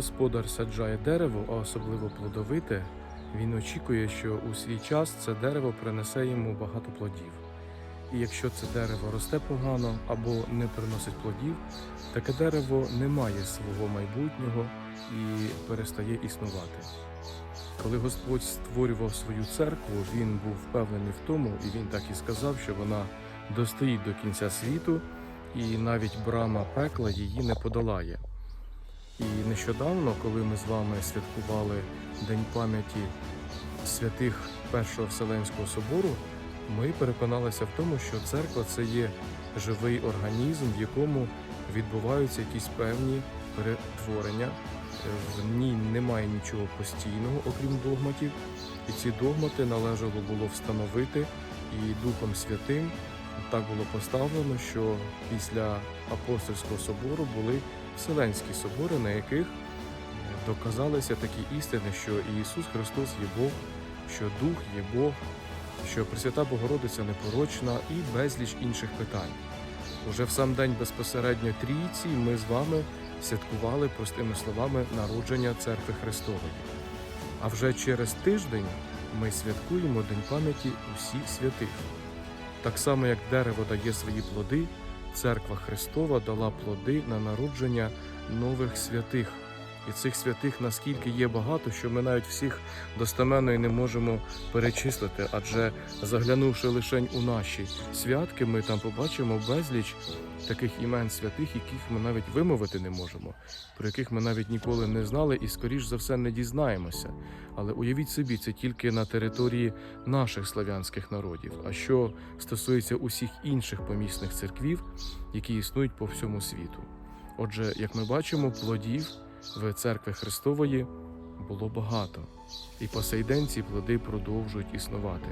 господар саджає дерево, а особливо плодовите, він очікує, що у свій час це дерево принесе йому багато плодів. І якщо це дерево росте погано або не приносить плодів, таке дерево не має свого майбутнього і перестає існувати. Коли Господь створював свою церкву, він був впевнений в тому, і він так і сказав, що вона достоїть до кінця світу, і навіть брама пекла її не подолає. І нещодавно, коли ми з вами святкували День пам'яті святих Першого Вселенського собору, ми переконалися в тому, що церква це є живий організм, в якому відбуваються якісь певні перетворення. В ній немає нічого постійного, окрім догматів, і ці догмати належало було встановити, і Духом Святим так було поставлено, що після апостольського собору були Вселенські собори, на яких доказалися такі істини, що Ісус Христос є Бог, що Дух є Бог, що Пресвята Богородиця непорочна і безліч інших питань. Уже в сам день безпосередньо трійці ми з вами святкували простими словами народження церкви Христової. А вже через тиждень ми святкуємо День пам'яті усіх святих. Так само, як дерево дає свої плоди, церква Христова дала плоди на народження нових святих. І цих святих наскільки є багато, що ми навіть всіх достеменно і не можемо перечислити, адже заглянувши лише у наші святки, ми там побачимо безліч таких імен святих, яких ми навіть вимовити не можемо, про яких ми навіть ніколи не знали і, скоріш за все, не дізнаємося. Але уявіть собі, це тільки на території наших славянських народів. А що стосується усіх інших помісних церквів, які існують по всьому світу. Отже, як ми бачимо, плодів в церкви Христової було багато, і по сей день ці плоди продовжують існувати.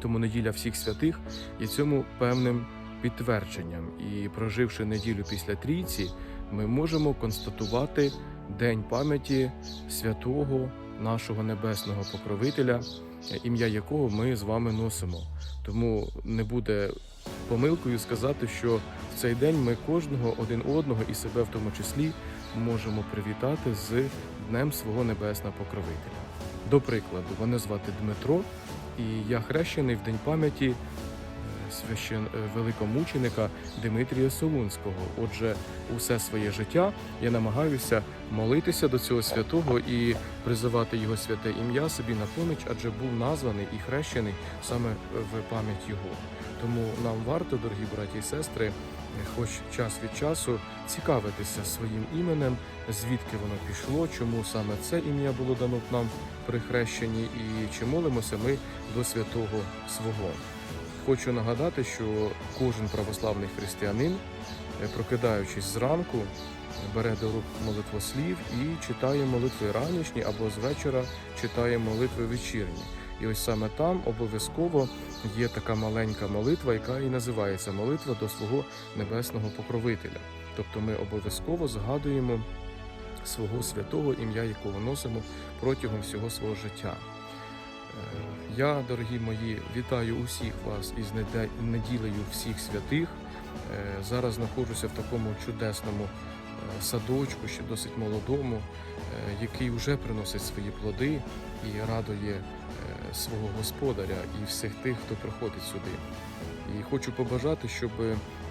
Тому неділя всіх святих є цьому певним підтвердженням. І проживши неділю після трійці, ми можемо констатувати день пам'яті святого нашого небесного покровителя, ім'я якого ми з вами носимо. Тому не буде помилкою сказати, що в цей день ми кожного один одного і себе в тому числі можемо привітати з Днем свого небесного покровителя. До прикладу, мене звати Дмитро, і я хрещений в день пам'яті е, священ е, великомученика Димитрія Солунського. Отже, усе своє життя я намагаюся молитися до цього святого і призивати його святе ім'я собі на поміч, адже був названий і хрещений саме в пам'ять його. Тому нам варто, дорогі браті і сестри, хоч час від часу цікавитися своїм іменем, звідки воно пішло, чому саме це ім'я було дано нам при хрещенні, і чи молимося ми до святого свого. Хочу нагадати, що кожен православний християнин, е, прокидаючись зранку, бере до рук молитвослів і читає молитви ранішні або з вечора читає молитви вечірні. І ось саме там обов'язково є така маленька молитва, яка і називається молитва до свого небесного покровителя. Тобто ми обов'язково згадуємо свого святого ім'я, якого носимо протягом всього свого життя. Е, Я, дорогі мої, вітаю усіх вас із неділею всіх святих. Е, Зараз знаходжуся в такому чудесному садочку, ще досить молодому, е, який вже приносить свої плоди і радує е, свого господаря і всіх тих, хто приходить сюди. І хочу побажати, щоб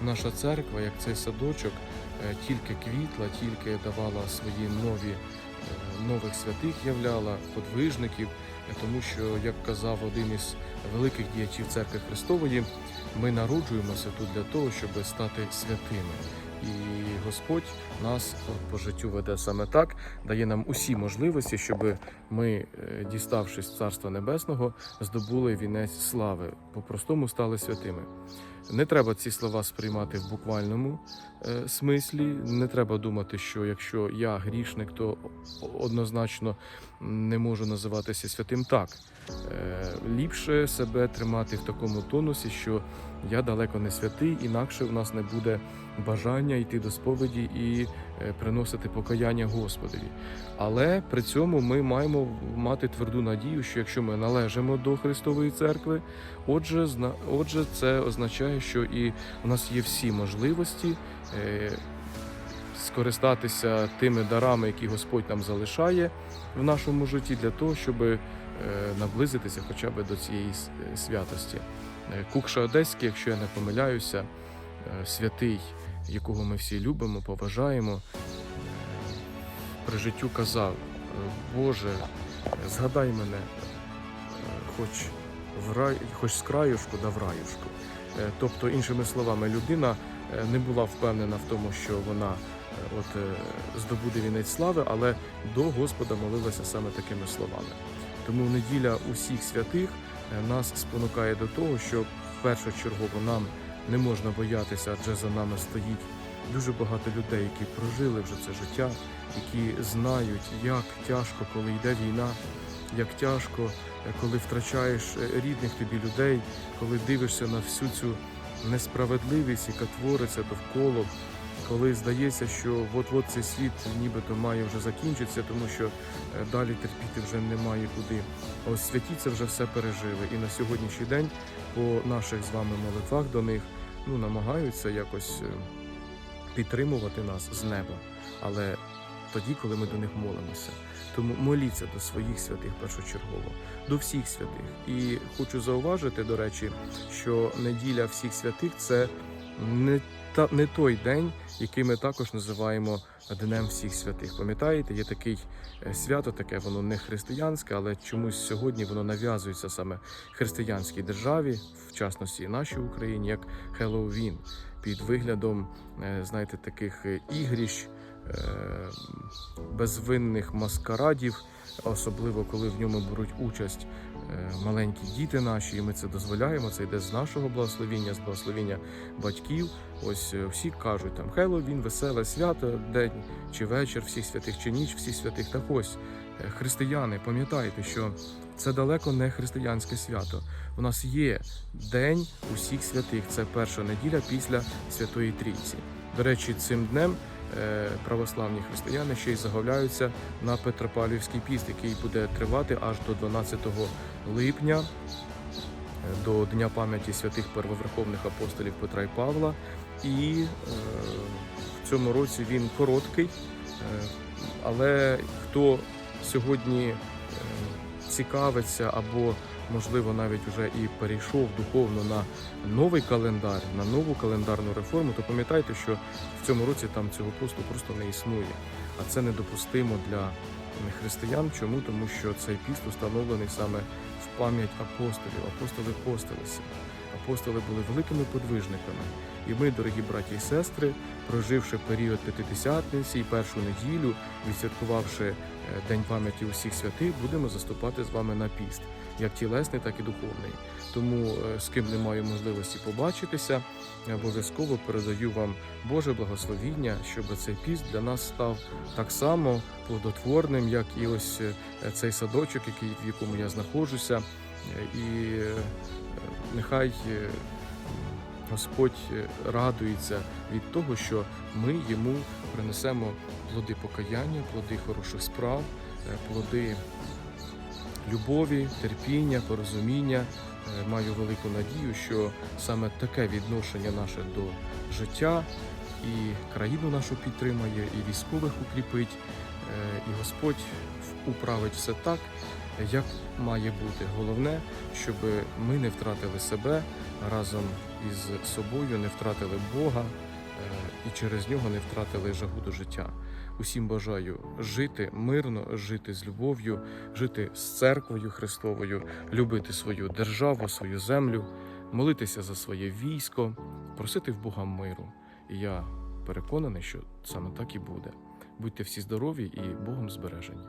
наша церква, як цей садочок, е, тільки квітла, тільки давала свої нові е, нових святих являла, подвижників, е, тому що, як казав один із великих діячів церкви Христової, ми народжуємося тут для того, щоб стати святими. І Господь нас по життю веде саме так, дає нам усі можливості, щоб ми, е, діставшись Царства Небесного, здобули вінець слави, по-простому стали святими. Не треба ці слова сприймати в буквальному е, смислі. Не треба думати, що якщо я грішник, то однозначно не можу називатися святим так. Е, ліпше себе тримати в такому тонусі, що я далеко не святий, інакше в нас не буде бажання йти до сповіді і е, приносити покаяння Господові. Але при цьому ми маємо мати тверду надію, що якщо ми належимо до Христової церкви, отже, отже, це означає, що і у нас є всі можливості. Скористатися тими дарами, які Господь нам залишає в нашому житті, для того, щоб е, наблизитися хоча б до цієї святості. Е, Кукша Одеський, якщо я не помиляюся, е, святий, якого ми всі любимо, поважаємо, при життю казав: Боже, згадай мене, хоч в рай, хоч з краюшку, да в раюшку. Тобто, іншими словами, людина не була впевнена в тому, що вона от е, здобуде вінець слави, але до Господа молилася саме такими словами. Тому неділя усіх святих е, нас спонукає до того, що першочергово нам не можна боятися, адже за нами стоїть дуже багато людей, які прожили вже це життя, які знають, як тяжко, коли йде війна, як тяжко, е, коли втрачаєш рідних тобі людей, коли дивишся на всю цю несправедливість, яка твориться довкола, коли здається, що от-от цей світ нібито має вже закінчитися, тому що е, далі терпіти вже немає куди. Ось святі це вже все пережили. І на сьогоднішній день по наших з вами молитвах до них ну, намагаються якось е, підтримувати нас з неба. Але тоді, коли ми до них молимося. Тому моліться до своїх святих першочергово, до всіх святих. І хочу зауважити, до речі, що неділя всіх святих це не та не той день, який ми також називаємо Днем всіх святих. Пам'ятаєте, є такий е, свято, таке воно не християнське, але чомусь сьогодні воно нав'язується саме християнській державі, в частності нашій Україні, як Хеллоуін, під виглядом, е, знаєте, таких е, ігрищ. е, Безвинних маскарадів, особливо коли в ньому беруть участь маленькі діти наші, і ми це дозволяємо. Це йде з нашого благословіння, з благословіння батьків. Ось е, всі кажуть там Хеллоуін, веселе свято, день чи вечір всіх святих, чи ніч всіх святих. Так ось е, християни, пам'ятайте, що це далеко не християнське свято. У нас є день усіх святих. Це перша неділя після Святої Трійці. До речі, цим днем е, православні християни ще й заговляються на Петропавлівський піст, який буде тривати аж до 12 липня, е, до Дня пам'яті святих первоверховних апостолів Петра і Павла. І е, в цьому році він короткий, е, але хто сьогодні е, цікавиться або можливо навіть вже і перейшов духовно на новий календар, на нову календарну реформу, то пам'ятайте, що в цьому році там цього посту просто не існує. А це недопустимо для християн. Чому? Тому що цей піст установлений саме в пам'ять апостолів. Апостоли постилися. Апостоли були великими подвижниками. І ми, дорогі браті і сестри, проживши період п'ятидесятниці і першу неділю, відсвяткувавши е, День пам'яті усіх святих, будемо заступати з вами на піст, як тілесний, так і духовний. Тому е, з ким не маю можливості побачитися, обов'язково передаю вам Боже благословіння, щоб цей піст для нас став так само плодотворним, як і ось е, цей садочок, який в якому я знаходжуся. І нехай Господь е, радується від того, що ми йому принесемо плоди покаяння, плоди хороших справ, е, плоди любові, терпіння, порозуміння. Е, Маю велику надію, що саме таке відношення наше до життя і країну нашу підтримає, і військових укріпить, і Господь управить все так, як має бути. Головне, щоб ми не втратили себе разом із собою, не втратили Бога е, і через нього не втратили жагу до життя. Усім бажаю жити мирно, жити з любов'ю, жити з церквою Христовою, любити свою державу, свою землю, молитися за своє військо, просити в Бога миру. І я переконаний, що саме так і буде. Будьте всі здорові і Богом збережені.